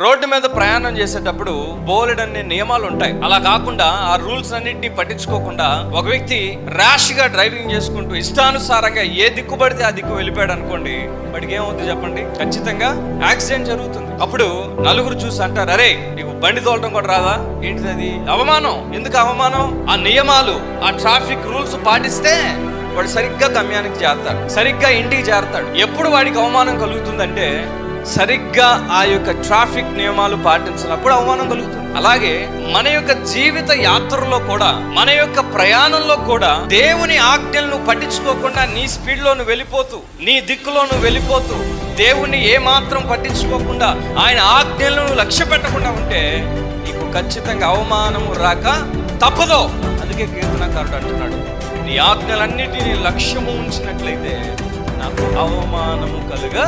Road మీద ప్రయాణం చేసేటప్పుడు బోలెడన్ని నియమాలు ఉంటాయి అలా కాకుండా ఆ రూల్స్ అన్నింటినీ పట్టించుకోకుండా ఒక వ్యక్తి ర్యాష్గా డ్రైవింగ్ చేసుకుంటూ ఇష్టానుసారంగా ఏ దిక్కు పడితే ఆ దిక్కు వెళ్ళిపోయాడు అనుకోండి వాడికి ఏమవుతుంది చెప్పండి? ఖచ్చితంగా యాక్సిడెంట్ జరుగుతుంది. అప్పుడు నలుగురు చూసి అంటారు అరే నీకు బండి తోలటం కూడా రాదా? ఏంటిది అది? అవమానం. ఎందుకు అవమానం? ఆ నియమాలు ఆ ట్రాఫిక్ రూల్స్ పాటిస్తే వాడు సరిగ్గా గమ్యానికి చేరతాడు. సరిగ్గా ఇంటికి చేరతాడు. ఎప్పుడు వాడికి అవమానం కలుగుతుందంటే సరిగ్గా ఆ యొక్క ట్రాఫిక్ నియమాలు పాటించినప్పుడు అవమానం కలుగుతుంది. అలాగే మన యొక్క జీవిత యాత్రలో కూడా మన యొక్క ప్రయాణంలో కూడా దేవుని ఆజ్ఞలను పట్టించుకోకుండా నీ స్పీడ్ నువ్వు వెళ్ళిపోతూ నీ దిక్కులో నువ్వు వెళ్ళిపోతూ దేవుణ్ణి ఏమాత్రం పట్టించుకోకుండా ఆయన ఆజ్ఞలను లక్ష్య పెట్టకుండా ఉంటే నీకు ఖచ్చితంగా అవమానము రాక తప్పదో. అందుకే కీర్తనకారుడు అంటున్నాడు నీ ఆజ్ఞలన్నిటినీ లక్ష్యము ఉంచినట్లయితే నాకు అవమానము కలుగా.